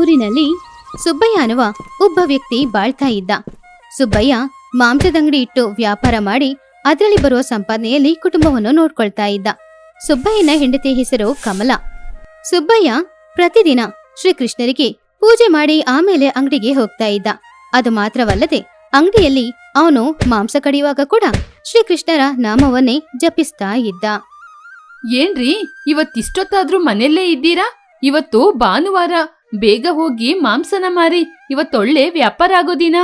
ಊರಿನಲ್ಲಿ ಸುಬ್ಬಯ್ಯ ಅನ್ನುವ ಒಬ್ಬ ವ್ಯಕ್ತಿ ಬಾಳ್ತಾ ಇದ್ದ. ಸುಬ್ಬಯ್ಯ ಮಾಂಸದಂಗಡಿ ಇಟ್ಟು ವ್ಯಾಪಾರ ಮಾಡಿ ಅದರಲ್ಲಿ ಬರುವ ಸಂಪಾದನೆಯಲ್ಲಿ ಕುಟುಂಬವನ್ನು ನೋಡ್ಕೊಳ್ತಾ ಇದ್ದ. ಸುಬ್ಬಯ್ಯನ ಹೆಂಡತಿ ಹೆಸರು ಕಮಲ. ಸುಬ್ಬಯ್ಯ ಪ್ರತಿದಿನ ಶ್ರೀಕೃಷ್ಣರಿಗೆ ಪೂಜೆ ಮಾಡಿ ಆಮೇಲೆ ಅಂಗಡಿಗೆ ಹೋಗ್ತಾ ಇದ್ದ. ಅದು ಮಾತ್ರವಲ್ಲದೆ ಅಂಗಡಿಯಲ್ಲಿ ಅವನು ಮಾಂಸ ಕಡಿಯುವಾಗ ಕೂಡ ಶ್ರೀಕೃಷ್ಣರ ನಾಮವನ್ನೇ ಜಪಿಸ್ತಾ ಇದ್ದ. ಏನ್ರಿ, ಇವತ್ತಿಷ್ಟೊತ್ತಾದ್ರೂ ಮನೆಯಲ್ಲೇ ಇದ್ದೀರಾ? ಇವತ್ತು ಭಾನುವಾರ ಬೇಗ ಹೋಗಿ ಮಾಂಸನ ಮಾರಿ. ಇವತ್ತೊಳ್ಳೆ ವ್ಯಾಪಾರ ಆಗೋ ದಿನ.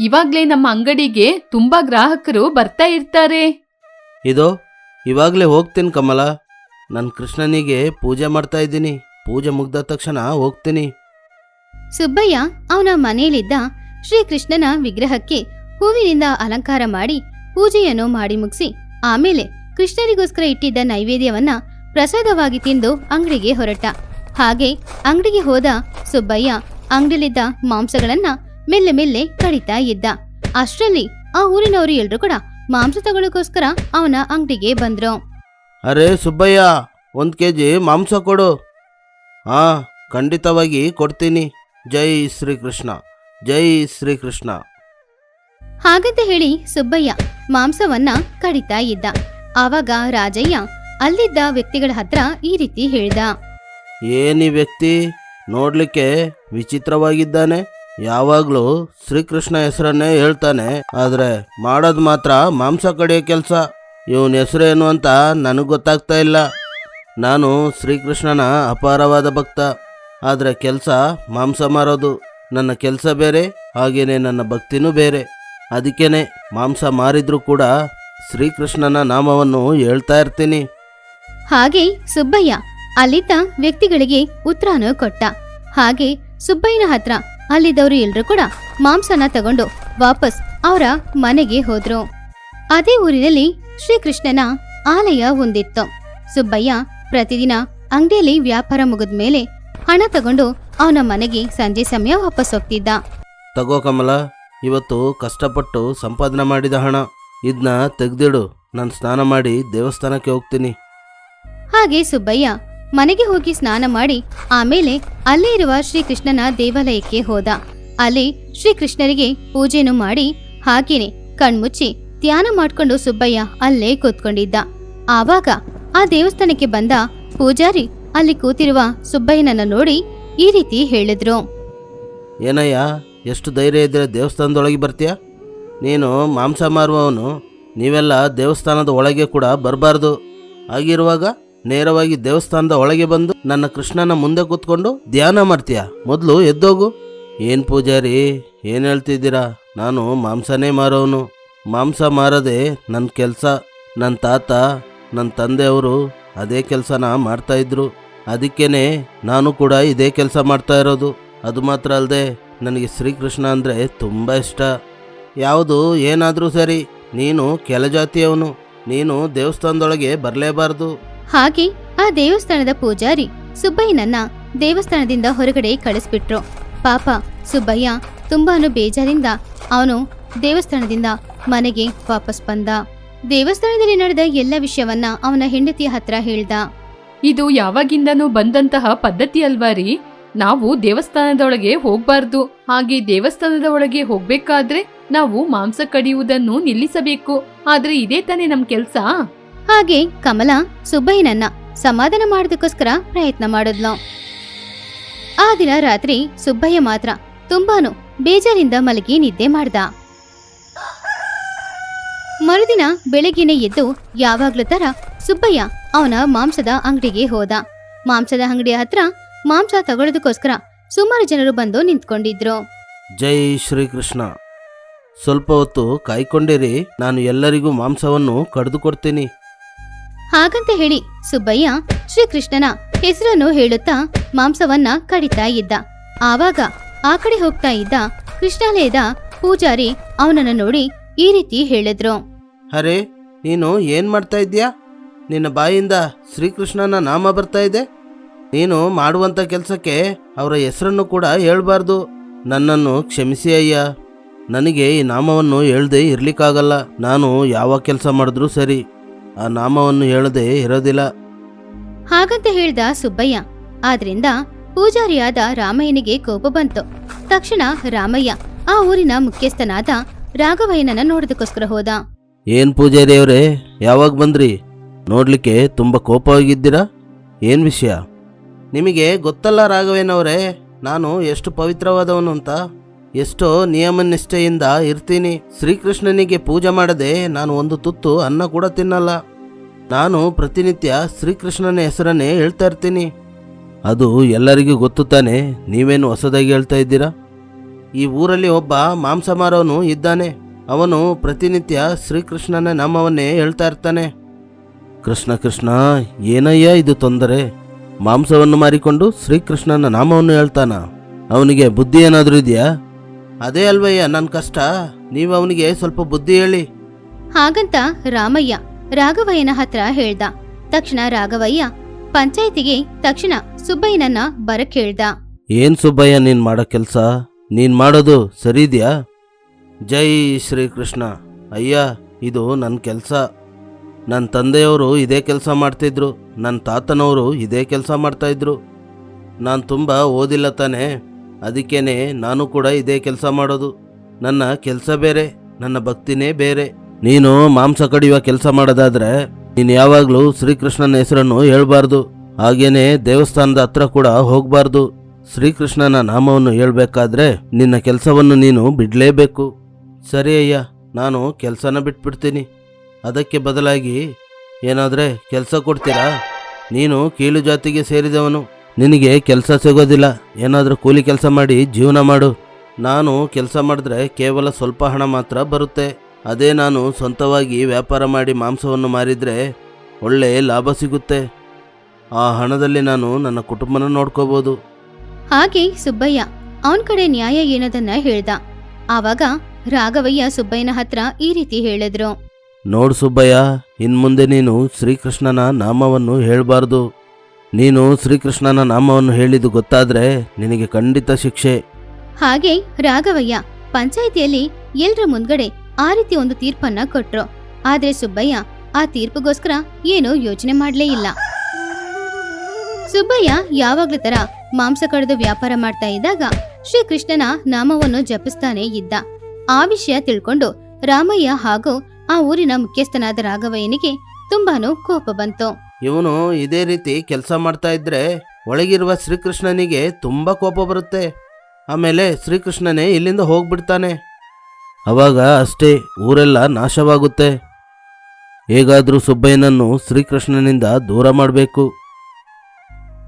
ಇವಾಗ್ಲೇ ನಮ್ಮ ಅಂಗಡಿಗೆ ತುಂಬಾ ಗ್ರಾಹಕರು ಬರ್ತಾ ಇರ್ತಾರೆ. ಇದು ಇವಾಗಲೇ ಹೋಗ್ತೀನಿ ಕಮಲ. ನಾನು ಕೃಷ್ಣನಿಗೆ ಪೂಜೆ ಮಾಡ್ತಾ ಇದ್ದೀನಿ. ಪೂಜೆ ಮುಗ್ದ ತಕ್ಷಣ ಹೋಗ್ತೀನಿ. ಸುಬ್ಬಯ್ಯ ಅವನ ಮನೆಯಲ್ಲಿದ್ದ ಶ್ರೀಕೃಷ್ಣನ ವಿಗ್ರಹಕ್ಕೆ ಹೂವಿನಿಂದ ಅಲಂಕಾರ ಮಾಡಿ ಪೂಜೆಯನ್ನು ಮಾಡಿ ಮುಗಿಸಿ ಆಮೇಲೆ ಕೃಷ್ಣರಿಗೋಸ್ಕರ ಇಟ್ಟಿದ್ದ ನೈವೇದ್ಯವನ್ನ ಪ್ರಸಾದವಾಗಿ ತಿಂದು ಅಂಗಡಿಗೆ ಹೊರಟ ಹಾಗೆ ಅಂಗಡಿಗೆ ಹೋದ ಸುಬ್ಬಯ್ಯ ಅಂಗಡಿಲಿದ್ದ ಮಾಂಸಗಳನ್ನ ಮೆಲ್ಲೆ ಮೆಲ್ಲೆ ಕಡಿತಾ ಇದ್ದ. ಅಷ್ಟರಲ್ಲಿ ಆ ಊರಿನವರು ಎಲ್ರು ಕೂಡ ಮಾಂಸ ತಗೊಳ್ಳೋಕೋಸ್ಕರ ಅವನ ಅಂಗಡಿಗೆ ಬಂದ್ರು. ಅರೆ ಸುಬ್ಬಯ್ಯ ಒಂದು ಕೆ ಜಿ ಮಾಂಸ ಕೊಡು. ಹಾಂ ಖಂಡಿತವಾಗಿ ಕೊಡ್ತೀನಿ. ಜೈ ಶ್ರೀಕೃಷ್ಣ ಜೈ ಶ್ರೀಕೃಷ್ಣ. ಹಾಗಂತ ಹೇಳಿ ಸುಬ್ಬಯ್ಯ ಮಾಂಸವನ್ನ ಕಡಿತಾ ಇದ್ದ. ಆವಾಗ ರಾಜಯ್ಯ ಅಲ್ಲಿದ್ದ ವ್ಯಕ್ತಿಗಳ ಹತ್ರ ಈ ರೀತಿ ಹೇಳ್ದ. ಏನಿ ವ್ಯಕ್ತಿ ನೋಡ್ಲಿಕ್ಕೆ ವಿಚಿತ್ರವಾಗಿದ್ದಾನೆ? ಯಾವಾಗಲೂ ಶ್ರೀಕೃಷ್ಣ ಹೆಸರನ್ನೇ ಹೇಳ್ತಾನೆ. ಆದರೆ ಮಾಡೋದು ಮಾತ್ರ ಮಾಂಸ ಕಡಿಯೋ ಕೆಲಸ. ಇವನ ಹೆಸರೇನು ಅಂತ ನನಗೆ ಗೊತ್ತಾಗ್ತಾ ಇಲ್ಲ. ನಾನು ಶ್ರೀಕೃಷ್ಣನ ಅಪಾರವಾದ ಭಕ್ತ. ಆದರೆ ಕೆಲಸ ಮಾಂಸ ಮಾರೋದು. ನನ್ನ ಕೆಲಸ ಬೇರೆ, ಹಾಗೇನೆ ನನ್ನ ಭಕ್ತಿನೂ ಬೇರೆ. ಅದಕ್ಕೇನೆ ಮಾಂಸ ಮಾರಿದ್ರೂ ಕೂಡ ಶ್ರೀಕೃಷ್ಣನ ನಾಮವನ್ನು ಹೇಳ್ತಾ ಇರ್ತೀನಿ. ಹಾಗೆ ಸುಬ್ಬಯ್ಯ ಅಲ್ಲಿದ್ದ ವ್ಯಕ್ತಿಗಳಿಗೆ ಉತ್ತರನೂ ಕೊಟ್ಟ. ಹಾಗೆ ಸುಬ್ಬಯ್ಯನ ಹತ್ರ ಅಲ್ಲಿದ್ದವರು ಎಲ್ರು ಕೂಡ ಮಾಂಸನ ತಗೊಂಡು ವಾಪಸ್ ಅವರ ಮನೆಗೆ ಹೋದ್ರು. ಅದೇ ಊರಿನಲ್ಲಿ ಶ್ರೀಕೃಷ್ಣನ ಆಲಯ ಒಂದಿತ್ತು. ಸುಬ್ಬಯ್ಯ ಪ್ರತಿದಿನ ಅಂಗಡಿಯಲ್ಲಿ ವ್ಯಾಪಾರ ಮುಗಿದ ಮೇಲೆ ಹಣ ತಗೊಂಡು ಅವನ ಮನೆಗೆ ಸಂಜೆ ಸಮಯ ವಾಪಸ್ ಹೋಗ್ತಿದ್ದ. ತಗೋ ಕಮಲ ಇವತ್ತು ಕಷ್ಟಪಟ್ಟು ಸಂಪಾದನೆ ಮಾಡಿದ ಹಣ. ಇದನ್ನ ತೆಗೆದಿಡು ನಾನು ಸ್ನಾನ ಮಾಡಿ ದೇವಸ್ಥಾನಕ್ಕೆ ಹೋಗ್ತೀನಿ. ಹಾಗೆ ಸುಬ್ಬಯ್ಯ ಮನೆಗೆ ಹೋಗಿ ಸ್ನಾನ ಮಾಡಿ ಆಮೇಲೆ ಅಲ್ಲೇ ಇರುವ ಶ್ರೀಕೃಷ್ಣನ ದೇವಾಲಯಕ್ಕೆ ಹೋದ. ಅಲ್ಲಿ ಶ್ರೀಕೃಷ್ಣರಿಗೆ ಪೂಜೆಯನ್ನು ಮಾಡಿ ಹಾಗೇನೆ ಕಣ್ಮುಚ್ಚಿ ಧ್ಯಾನ ಮಾಡ್ಕೊಂಡು ಸುಬ್ಬಯ್ಯ ಅಲ್ಲೇ ಕೂತ್ಕೊಂಡಿದ್ದ. ಆವಾಗ ಆ ದೇವಸ್ಥಾನಕ್ಕೆ ಬಂದ ಪೂಜಾರಿ ಅಲ್ಲಿ ಕೂತಿರುವ ಸುಬ್ಬಯ್ಯನನ್ನ ನೋಡಿ ಈ ರೀತಿ ಹೇಳಿದ್ರು. ಏನಯ್ಯ, ಎಷ್ಟು ಧೈರ್ಯ ಇದ್ರೆ ದೇವಸ್ಥಾನದೊಳಗೆ ಬರ್ತೀಯ? ನೀನು ಮಾಂಸ ಮಾರುವವನು, ನೀವೆಲ್ಲ ದೇವಸ್ಥಾನದ ಒಳಗೆ ಕೂಡ ಬರಬಾರ್ದು. ಹಾಗಿರುವಾಗ? ನೇರವಾಗಿ ದೇವಸ್ಥಾನದ ಒಳಗೆ ಬಂದು ನನ್ನ ಕೃಷ್ಣನ ಮುಂದೆ ಕೂತ್ಕೊಂಡು ಧ್ಯಾನ ಮಾಡ್ತೀಯ? ಮೊದಲು ಎದ್ದೋಗು. ಏನು ಪೂಜಾರಿ? ಏನು ಹೇಳ್ತಿದ್ದೀರಾ? ನಾನು ಮಾಂಸನೇ ಮಾರೋನು. ಮಾಂಸ ಮಾರದೆ ನನ್ನ ಕೆಲಸ ನನ್ನ ತಾತ ನನ್ನ ತಂದೆಯವರು ಅದೇ ಕೆಲಸನ ಮಾಡ್ತಾ ಇದ್ರು. ಅದಕ್ಕೇನೆ ನಾನು ಕೂಡ ಇದೇ ಕೆಲಸ ಮಾಡ್ತಾ ಇರೋದು. ಅದು ಮಾತ್ರ ಅಲ್ಲದೆ ನನಗೆ ಶ್ರೀಕೃಷ್ಣ ಅಂದರೆ ತುಂಬ ಇಷ್ಟ. ಯಾವುದು ಏನಾದರೂ ಸರಿ, ನೀನು ಕೆಲ ಜಾತಿಯವನು. ನೀನು ದೇವಸ್ಥಾನದೊಳಗೆ ಬರಲೇಬಾರ್ದು. ಹಾಗೆ ಆ ದೇವಸ್ಥಾನದ ಪೂಜಾರಿ ಸುಬ್ಬಯ್ಯನನ್ನ ದೇವಸ್ಥಾನದಿಂದ ಹೊರಗಡೆ ಕಳಿಸ್ಬಿಟ್ರು. ಪಾಪ ಸುಬ್ಬಯ್ಯ ತುಂಬಾನು ಬೇಜಾರಿಂದ ಅವನು ದೇವಸ್ಥಾನದಿಂದ ಮನೆಗೆ ವಾಪಸ್ ಬಂದ. ದೇವಸ್ಥಾನದಲ್ಲಿ ನಡೆದ ಎಲ್ಲ ವಿಷಯವನ್ನ ಅವನ ಹೆಂಡತಿಯ ಹತ್ರ ಹೇಳ್ದ. ಇದು ಯಾವಾಗಿಂದನೂ ಬಂದಂತಹ ಪದ್ಧತಿ ಅಲ್ವಾ ರೀ? ನಾವು ದೇವಸ್ಥಾನದೊಳಗೆ ಹೋಗ್ಬಾರ್ದು. ಹಾಗೆ ದೇವಸ್ಥಾನದ ಒಳಗೆ ಹೋಗ್ಬೇಕಾದ್ರೆ ನಾವು ಮಾಂಸ ಕಡಿಯುವುದನ್ನು ನಿಲ್ಲಿಸಬೇಕು. ಆದ್ರೆ ಇದೇ ತಾನೇ ನಮ್ ಕೆಲ್ಸ. ಹಾಗೆ ಕಮಲ, ಸುಬ್ಬಯ್ಯನನ್ನ ಸಮಾಧಾನ ಮಾಡೋದಕ್ಕೋಸ್ಕರ ಪ್ರಯತ್ನ ಮಾಡಿದ್ಲು. ಆ ದಿನ ರಾತ್ರಿ ಸುಬ್ಬಯ್ಯ ಮಾತ್ರ ತುಂಬಾನು ಬೇಜಾರಿಂದ ಮಲಗಿ ನಿದ್ದೆ ಮಾಡ್ದ. ಮರುದಿನ ಬೆಳಗ್ಗೆನೆ ಎದ್ದು ಯಾವಾಗ್ಲೂ ತರ ಸುಬ್ಬಯ್ಯ ಅವನ ಮಾಂಸದ ಅಂಗಡಿಗೆ ಹೋದ. ಮಾಂಸದ ಅಂಗಡಿಯ ಹತ್ರ ಮಾಂಸ ತಗೊಳ್ಳೋದಕ್ಕೋಸ್ಕರ ಸುಮಾರು ಜನರು ಬಂದು ನಿಂತ್ಕೊಂಡಿದ್ರು. ಜೈ ಶ್ರೀಕೃಷ್ಣ. ಸ್ವಲ್ಪ ಹೊತ್ತು ಕಾಯ್ಕೊಂಡಿರಿ, ನಾನು ಎಲ್ಲರಿಗೂ ಮಾಂಸವನ್ನು ಕಡಿದು ಕೊಡ್ತೀನಿ. ಹಾಗಂತ ಹೇಳಿ ಸುಬ್ಬಯ್ಯ ಶ್ರೀಕೃಷ್ಣನ ಹೆಸರನ್ನು ಹೇಳುತ್ತಾ ಮಾಂಸವನ್ನ ಕಡಿತಾ ಇದ್ದ. ಆವಾಗ ಆ ಕಡೆ ಹೋಗ್ತಾ ಇದ್ದ ಕೃಷ್ಣಾಲಯದ ಪೂಜಾರಿ ಅವನನ್ನ ನೋಡಿ ಈ ರೀತಿ ಹೇಳಿದ್ರು. ಅರೆ, ನೀನು ಏನು ಮಾಡ್ತಾ ಇದ್ದೀಯಾ? ನಿನ್ನ ಬಾಯಿಂದ ಶ್ರೀಕೃಷ್ಣನ ನಾಮ ಬರ್ತಾ ಇದೆ. ನೀನು ಮಾಡುವಂಥ ಕೆಲಸಕ್ಕೆ ಅವರ ಹೆಸರನ್ನು ಕೂಡ ಹೇಳ್ಬಾರ್ದು. ನನ್ನನ್ನು ಕ್ಷಮಿಸಿ ಅಯ್ಯ. ನನಗೆ ಈ ನಾಮವನ್ನು ಹೇಳದೆ ಇರ್ಲಿಕ್ಕಾಗಲ್ಲ. ನಾನು ಯಾವ ಕೆಲಸ ಮಾಡಿದ್ರೂ ಸರಿ. ಆ ನಾಮವನ್ನು ಹೇಳದೆ ಇರೋದಿಲ್ಲ. ಹಾಗಂತ ಹೇಳಿದ ಸುಬ್ಬಯ್ಯ. ಆದ್ರಿಂದ ಪೂಜಾರಿಯಾದ ರಾಮಯ್ಯನಿಗೆ ಕೋಪ ಬಂತು. ತಕ್ಷಣ ರಾಮಯ್ಯ ಆ ಊರಿನ ಮುಖ್ಯಸ್ಥನಾದ ರಾಘವಯ್ಯನನ್ನ ನೋಡೋದಕ್ಕೋಸ್ಕರ ಹೋದ. ಏನ್ ಪೂಜಾರಿ ಅವರೇ ಯಾವಾಗ ಬಂದ್ರಿ? ನೋಡ್ಲಿಕ್ಕೆ ತುಂಬ ಕೋಪವಾಗಿದ್ದೀರಾ? ಏನು ವಿಷಯ? ನಿಮಗೆ ಗೊತ್ತಲ್ಲ ರಾಘವೇನವರೇ ನಾನು ಎಷ್ಟು ಪವಿತ್ರವಾದವನು ಅಂತ. ಎಷ್ಟೋ ನಿಯಮ ನಿಷ್ಠೆಯಿಂದ ಇರ್ತೀನಿ. ಶ್ರೀಕೃಷ್ಣನಿಗೆ ಪೂಜೆ ಮಾಡದೆ ನಾನು ಒಂದು ತುತ್ತು ಅನ್ನ ಕೂಡ ತಿನ್ನಲ್ಲ. ನಾನು ಪ್ರತಿನಿತ್ಯ ಶ್ರೀಕೃಷ್ಣನ ಹೆಸರನ್ನೇ ಹೇಳ್ತಾ ಇರ್ತೀನಿ. ಅದು ಎಲ್ಲರಿಗೂ ಗೊತ್ತು ತಾನೆ, ನೀವೇನು ಹೊಸದಾಗಿ ಹೇಳ್ತಾ ಇದ್ದೀರಾ? ಈ ಊರಲ್ಲಿ ಒಬ್ಬ ಮಾಂಸ ಮಾರೋನು ಇದ್ದಾನೆ. ಅವನು ಪ್ರತಿನಿತ್ಯ ಶ್ರೀಕೃಷ್ಣನ ನಾಮವನ್ನೇ ಹೇಳ್ತಾ ಇರ್ತಾನೆ. ಕೃಷ್ಣ ಕೃಷ್ಣ, ಏನಯ್ಯ ಇದು ತೊಂದರೆ? ಮಾಂಸವನ್ನು ಮಾರಿಕೊಂಡು ಶ್ರೀಕೃಷ್ಣನ ನಾಮವನ್ನು ಹೇಳ್ತಾನ? ಅವನಿಗೆ ಬುದ್ಧಿ ಏನಾದರೂ ಇದೆಯಾ? ಅದೇ ಅಲ್ವಯ್ಯ ನನ್ನ ಕಷ್ಟ. ನೀವು ಅವನಿಗೆ ಸ್ವಲ್ಪ ಬುದ್ಧಿ ಹೇಳಿ. ಹಾಗಂತ ರಾಮಯ್ಯ ರಾಘವಯ್ಯನ ಹತ್ರ ಹೇಳ್ದ. ತಕ್ಷಣ ರಾಘವಯ್ಯ ಪಂಚಾಯತಿಗೆ ತಕ್ಷಣ ಸುಬ್ಬಯ್ಯನನ್ನ ಬರಕ್ ಹೇಳ್ದ. ಏನ್ ಸುಬ್ಬಯ್ಯ ನೀನ್ ಮಾಡೋ ಕೆಲಸ? ನೀನ್ ಮಾಡೋದು ಸರಿ ಜೈ ಜೈ ಶ್ರೀಕೃಷ್ಣ. ಅಯ್ಯ ಇದು ನನ್ನ ಕೆಲಸ. ನನ್ನ ತಂದೆಯವರು ಇದೇ ಕೆಲಸ ಮಾಡ್ತಿದ್ರು. ನನ್ನ ತಾತನವರು ಇದೇ ಕೆಲಸ ಮಾಡ್ತಾಯಿದ್ರು ನಾನು ತುಂಬ ಓದಿಲ್ಲ ತಾನೆ. ಅದಕ್ಕೇನೆ ನಾನು ಕೂಡ ಇದೇ ಕೆಲಸ ಮಾಡೋದು. ನನ್ನ ಕೆಲಸ ಬೇರೆ, ನನ್ನ ಭಕ್ತಿನೇ ಬೇರೆ. ನೀನು ಮಾಂಸ ಕಡಿಯುವ ಕೆಲಸ ಮಾಡೋದಾದ್ರೆ ನೀನು ಯಾವಾಗಲೂ ಶ್ರೀಕೃಷ್ಣನ ಹೆಸರನ್ನು ಹೇಳಬಾರ್ದು. ಹಾಗೇನೆ ದೇವಸ್ಥಾನದ ಹತ್ರ ಕೂಡ ಹೋಗಬಾರ್ದು. ಶ್ರೀಕೃಷ್ಣನ ನಾಮವನ್ನು ಹೇಳ್ಬೇಕಾದ್ರೆ ನಿನ್ನ ಕೆಲಸವನ್ನು ನೀನು ಬಿಡಲೇಬೇಕು. ಸರಿ ಅಯ್ಯ, ನಾನು ಕೆಲಸನ ಬಿಟ್ಬಿಡ್ತೀನಿ. ಅದಕ್ಕೆ ಬದಲಾಗಿ ಏನಾದರೆ ಕೆಲಸ ಕೊಡ್ತೀರಾ? ನೀನು ಕೀಳು ಜಾತಿಗೆ ಸೇರಿದವನು. ನಿನಗೆ ಕೆಲಸ ಸಿಗೋದಿಲ್ಲ. ಏನಾದರೂ ಕೂಲಿ ಕೆಲಸ ಮಾಡಿ ಜೀವನ ಮಾಡು. ನಾನು ಕೆಲಸ ಮಾಡಿದ್ರೆ ಕೇವಲ ಸ್ವಲ್ಪ ಹಣ ಮಾತ್ರ ಬರುತ್ತೆ. ಅದೇ ನಾನು ಸ್ವಂತವಾಗಿ ವ್ಯಾಪಾರ ಮಾಡಿ ಮಾಂಸವನ್ನು ಮಾರಿದರೆ ಒಳ್ಳೆ ಲಾಭ ಸಿಗುತ್ತೆ. ಆ ಹಣದಲ್ಲಿ ನಾನು ನನ್ನ ಕುಟುಂಬನ ನೋಡ್ಕೋಬೋದು. ಹಾಗೆ ಸುಬ್ಬಯ್ಯ ಅವನ ಕಡೆ ನ್ಯಾಯ ಏನದನ್ನ ಹೇಳ್ದ. ಆವಾಗ ರಾಘವಯ್ಯ ಸುಬ್ಬಯ್ಯನ ಹತ್ರ ಈ ರೀತಿ ಹೇಳಿದ್ರು. ನೋಡು ಸುಬ್ಬಯ್ಯ ಇನ್ಮುಂದೆ ನೀನು ಶ್ರೀಕೃಷ್ಣನ ನಾಮವನ್ನು ಹೇಳಬಾರ್ದು. ನೀನು ಶ್ರೀಕೃಷ್ಣನ ನಾಮವನ್ನು ಹೇಳಿದ್ದು ಗೊತ್ತಾದ್ರೆ ನಿನಗೆ ಖಂಡಿತ ಶಿಕ್ಷೆ. ಹಾಗೆ ರಾಘವಯ್ಯ, ಪಂಚಾಯಿತಿಯಲ್ಲಿ ಎಲ್ರ ಮುಂದ್ಗಡೆ ಆ ರೀತಿ ಒಂದು ತೀರ್ಪನ್ನ ಕೊಟ್ರು. ಆದ್ರೆ ಸುಬ್ಬಯ್ಯ, ಆ ತೀರ್ಪಿಗೋಸ್ಕರ ಏನೂ ಯೋಚನೆ ಮಾಡ್ಲೇ ಇಲ್ಲ. ಸುಬ್ಬಯ್ಯ ಯಾವಾಗ್ಲೂ ತರ ಮಾಂಸ ಕಡಿದು ವ್ಯಾಪಾರ ಮಾಡ್ತಾ ಇದ್ದಾಗ ಶ್ರೀಕೃಷ್ಣನ ನಾಮವನ್ನು ಜಪಿಸ್ತಾನೆ ಇದ್ದ. ಆ ವಿಷಯ ತಿಳ್ಕೊಂಡು ರಾಮಯ್ಯ ಹಾಗೂ ಆ ಊರಿನ ಮುಖ್ಯಸ್ಥನಾದ ರಾಘವಯ್ಯನಿಗೆ ತುಂಬಾನು ಕೋಪ ಬಂತು. ಇವನು ಇದೇ ರೀತಿ ಕೆಲಸ ಮಾಡ್ತಾ ಇದ್ರೆ ಒಳಗಿರುವ ಶ್ರೀಕೃಷ್ಣನಿಗೆ ತುಂಬ ಕೋಪ ಬರುತ್ತೆ. ಆಮೇಲೆ ಶ್ರೀಕೃಷ್ಣನೇ ಇಲ್ಲಿಂದ ಹೋಗ್ಬಿಡ್ತಾನೆ. ಅವಾಗ ಅಷ್ಟೇ ಊರೆಲ್ಲ ನಾಶವಾಗುತ್ತೆ. ಹೇಗಾದರೂ ಸುಬ್ಬಯ್ಯನನ್ನು ಶ್ರೀಕೃಷ್ಣನಿಂದ ದೂರ ಮಾಡಬೇಕು.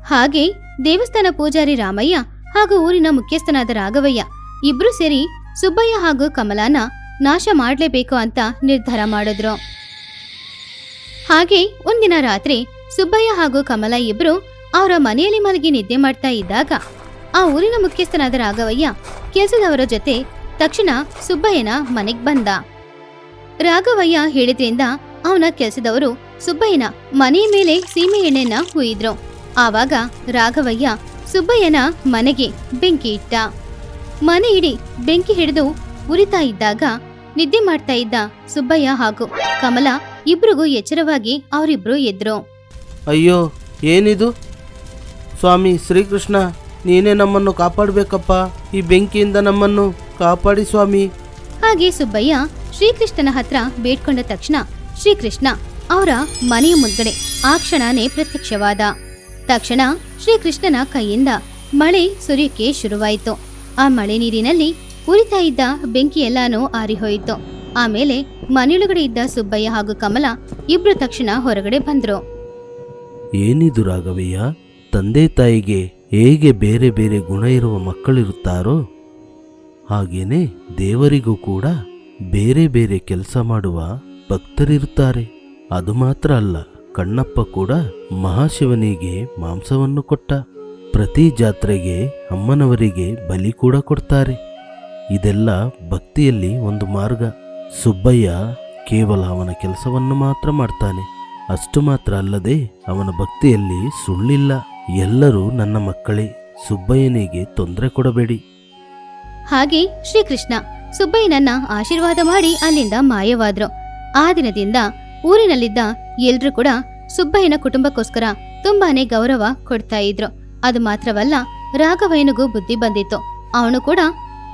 ಹಾಗೆ ದೇವಸ್ಥಾನ ಪೂಜಾರಿ ರಾಮಯ್ಯ ಹಾಗೂ ಊರಿನ ಮುಖ್ಯಸ್ಥನಾದ ರಾಘವಯ್ಯ ಇಬ್ರು ಸೇರಿ ಸುಬ್ಬಯ್ಯ ಹಾಗೂ ಕಮಲಾನ ನಾಶ ಮಾಡಲೇಬೇಕು ಅಂತ ನಿರ್ಧಾರ ಮಾಡಿದ್ರು. ಹಾಗೆ ಒಂದಿನ ರಾತ್ರಿ ಸುಬ್ಬಯ್ಯ ಹಾಗೂ ಕಮಲ ಇಬ್ರು ಅವರ ಮನೆಯಲ್ಲಿ ಮಲಗಿ ನಿದ್ದೆ ಮಾಡ್ತಾ ಇದ್ದಾಗ ಆ ಊರಿನ ಮುಖ್ಯಸ್ಥನಾದ ರಾಘವಯ್ಯ ಕೆಲಸದವರ ಜೊತೆ ತಕ್ಷಣ ಸುಬ್ಬಯ್ಯನ ಮನೆಗ್ ಬಂದ. ರಾಘವಯ್ಯ ಹೇಳಿದ್ರಿಂದ ಅವನ ಕೆಲಸದವರು ಸುಬ್ಬಯ್ಯನ ಮನೆಯ ಮೇಲೆ ಸೀಮೆ ಎಣ್ಣೆನ ಹುಯಿದ್ರು. ಆವಾಗ ರಾಘವಯ್ಯ ಸುಬ್ಬಯ್ಯನ ಮನೆಗೆ ಬೆಂಕಿ ಇಟ್ಟ. ಮನೆ ಇಡೀ ಬೆಂಕಿ ಹಿಡಿದು ಉರಿತಾ ಇದ್ದಾಗ ನಿದ್ದೆ ಮಾಡ್ತಾ ಇದ್ದ ಸುಬ್ಬಯ್ಯ ಹಾಗೂ ಕಮಲ ಇಬ್ರಿಗೂ ಎಚ್ಚರವಾಗಿ ಅವರಿಬ್ರು ಎದ್ರು. ಅಯ್ಯೋ ಏನಿದು? ಸ್ವಾಮಿ ಶ್ರೀಕೃಷ್ಣ ನೀನೇ ನಮ್ಮನ್ನು ಕಾಪಾಡಬೇಕಪ್ಪ. ಈ ಬೆಂಕಿಯಿಂದ ನಮ್ಮನ್ನು ಕಾಪಾಡಿ ಸ್ವಾಮಿ. ಹಾಗೆ ಸುಬ್ಬಯ್ಯ ಶ್ರೀಕೃಷ್ಣನ ಹತ್ರ ಬೇಡ್ಕೊಂಡ ತಕ್ಷಣ ಶ್ರೀಕೃಷ್ಣ ಅವರ ಮನೆಯ ಮುಂದ್ಗಡೆ ಆ ಕ್ಷಣನೇ ಪ್ರತ್ಯಕ್ಷವಾದ. ತಕ್ಷಣ ಶ್ರೀಕೃಷ್ಣನ ಕೈಯಿಂದ ಮಳೆ ಸುರಿಯಕ್ಕೆ ಶುರುವಾಯಿತು. ಆ ಮಳೆ ನೀರಿನಲ್ಲಿ ಉರಿತಾ ಇದ್ದ ಬೆಂಕಿ ಎಲ್ಲಾನು ಆರಿಹೋಯಿತು. ಆಮೇಲೆ ಮನೆಯೊಳಗಡೆ ಇದ್ದ ಸುಬ್ಬಯ್ಯ ಹಾಗೂ ಕಮಲ ಇಬ್ರು ತಕ್ಷಣ ಹೊರಗಡೆ ಬಂದ್ರು. ಏನಿದು ರಾಘವಯ್ಯ? ತಂದೆ ತಾಯಿಗೆ ಹೇಗೆ ಬೇರೆ ಬೇರೆ ಗುಣ ಇರುವ ಮಕ್ಕಳಿರುತ್ತಾರೋ, ಹಾಗೇನೆ ದೇವರಿಗೂ ಕೂಡ ಬೇರೆ ಬೇರೆ ಕೆಲಸ ಮಾಡುವ ಭಕ್ತರಿರುತ್ತಾರೆ. ಅದು ಮಾತ್ರ ಅಲ್ಲ, ಕಣ್ಣಪ್ಪ ಕೂಡ ಮಹಾಶಿವನಿಗೆ ಮಾಂಸವನ್ನು ಕೊಟ್ಟ. ಪ್ರತಿ ಜಾತ್ರೆಗೆ ಅಮ್ಮನವರಿಗೆ ಬಲಿ ಕೂಡ ಕೊಡ್ತಾರೆ. ಇದೆಲ್ಲ ಭಕ್ತಿಯಲ್ಲಿ ಒಂದು ಮಾರ್ಗ. ಸುಬ್ಬಯ್ಯ ಕೇವಲ ಅವನ ಕೆಲಸವನ್ನು ಮಾತ್ರ ಮಾಡ್ತಾನೆ. ಅಷ್ಟು ಮಾತ್ರ ಅಲ್ಲದೆ ಅವನ ಭಕ್ತಿಯಲ್ಲಿ ಸುಳ್ಳಿಲ್ಲ. ಎಲ್ಲರೂ ನನ್ನ ಮಕ್ಕಳೇ, ಸುಬ್ಬಯ್ಯನಿಗೆ ತೊಂದರೆ ಕೊಡಬೇಡಿ. ಹಾಗೆ ಶ್ರೀಕೃಷ್ಣ ಸುಬ್ಬಯ್ಯನನ್ನ ಆಶೀರ್ವಾದ ಮಾಡಿ ಅಲ್ಲಿಂದ ಮಾಯವಾದ್ರು. ಆ ದಿನದಿಂದ ಊರಿನಲ್ಲಿದ್ದ ಎಲ್ರೂ ಕೂಡ ಸುಬ್ಬಯ್ಯನ ಕುಟುಂಬಕ್ಕೋಸ್ಕರ ತುಂಬಾನೇ ಗೌರವ ಕೊಡ್ತಾ ಇದ್ರು. ಅದು ಮಾತ್ರವಲ್ಲ ರಾಘವಯ್ಯನಿಗೂ ಬುದ್ಧಿ ಬಂದಿತ್ತು. ಅವನು ಕೂಡ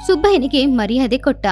ಸುಬ್ಬಯ್ಯನಿಗೆ ಮರ್ಯಾದೆ ಕೊಟ್ಟ.